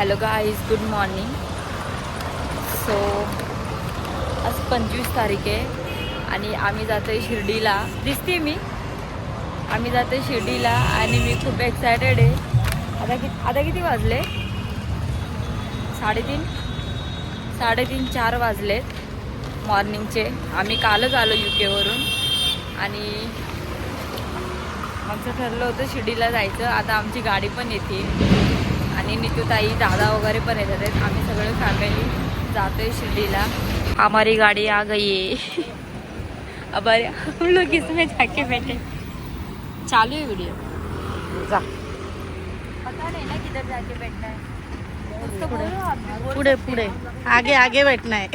Hello guys good morning so आज पंचवीस तारीख आहे आणि आम्ही जातो आहे शिर्डीला. दिसते मी? आम्ही जातो आहे शिर्डीला आणि मी खूप एक्सायटेड आहे. आता कि आता किती वाजले? साडेतीन? साडेतीन चार वाजलेत मॉर्निंगचे आम्ही कालच आलो यू केवरून आणि आमचं ठरलं होतं शिर्डीला जायचं. आता आमची गाडी पण येते. आणि नीतूताई दादा वगैरे पण येतात. आहेत. आम्ही सगळे फॅमिली जातोय शिर्डीला. हमारी गाड़ी आ गई है अब हम लोग इसमें जाके बैठे. चालू है वीडियो जा. पता नहीं ना किधर जाके बैठना है. पुढे. पुढे। आगे आगे बैठना है.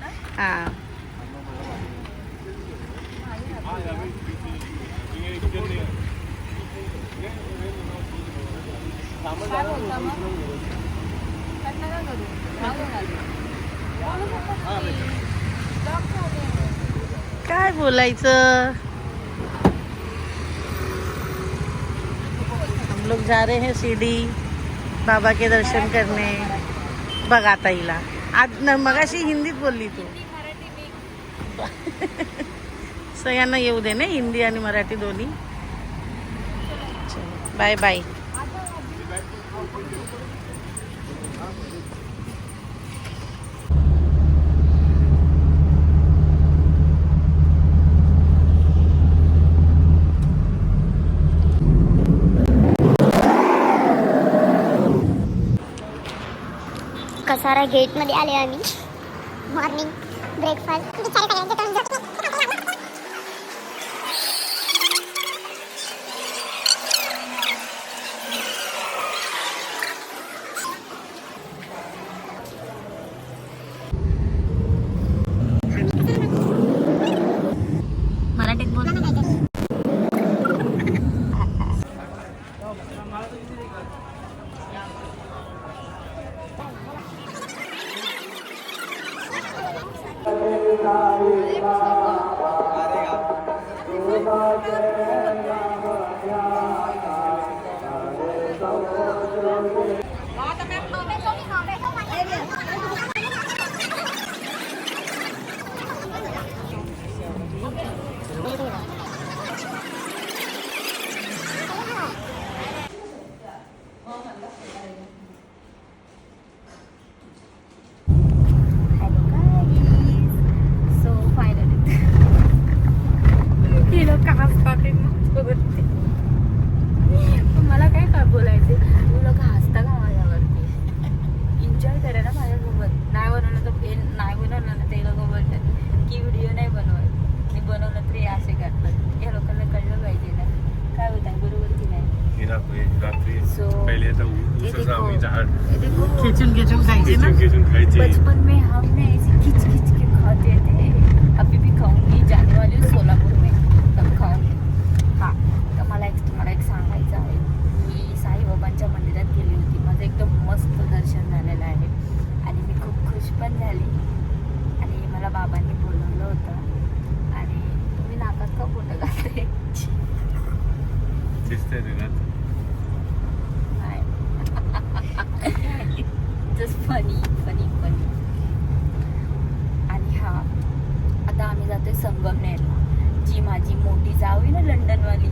ना. हाँ. काय बोलता मग करू बोलू काय बोलायचं? हम लोग जा रहे हैं शिर्डी बाबा के दर्शन करने. बघ आता हिला आज न मगाशी हिंदीत बोलली तू. सगळ्यांना येऊ दे ना हिंदी आणि मराठी दोन्ही. बाय बाय कसारा गेटमध्ये आले आम्ही मॉर्निंग ब्रेकफास्ट Father. मी बनवलं तरी असे करतात. या लोकांना कळलं पाहिजे ना. काय होत आहे बरोबर की नाही? ही रात्री रात्री खेचून खेचून खायचे ना. बचपन में हमने ऐसे खिंच खिंच के खाते थे। अभी भी खाऊंगी जाने वाली हूँ सोलापुर में तब खाऊंगी हां तर मला एक मला एक सांगायचं आहे मी साईबाबांच्या मंदिरात गेली होती माझं एकदम मस्त दर्शन झालेलं आहे आणि मी खूप खुश पण झाली आणि मला बाबांनी बोलवलं होतं आणि तुम्ही नाकात का फोटो घालते दिसतंय तुला जस्ट फनी फनी फनी आणि हा आता आम्ही जातोय संगमनेरला. जी माझी मोठी जाऊ आहे ना लंडनवाली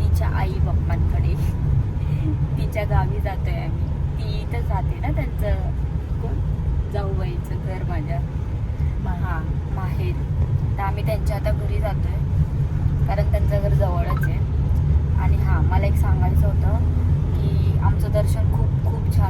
तिच्या आई बाप्पांकडे तिच्या गावी जातोय आम्ही. ती इथं जाते ना त्यांचं कोण? जाऊबाईचं घर माझ्या. हा माहेर. तर आम्ही त्यांच्या आता घरी जातोय. कारण त्यांचं घर जवळच आहे. आणि हां मला एक सांगायचं होतं की आमचं दर्शन खूप खूप छान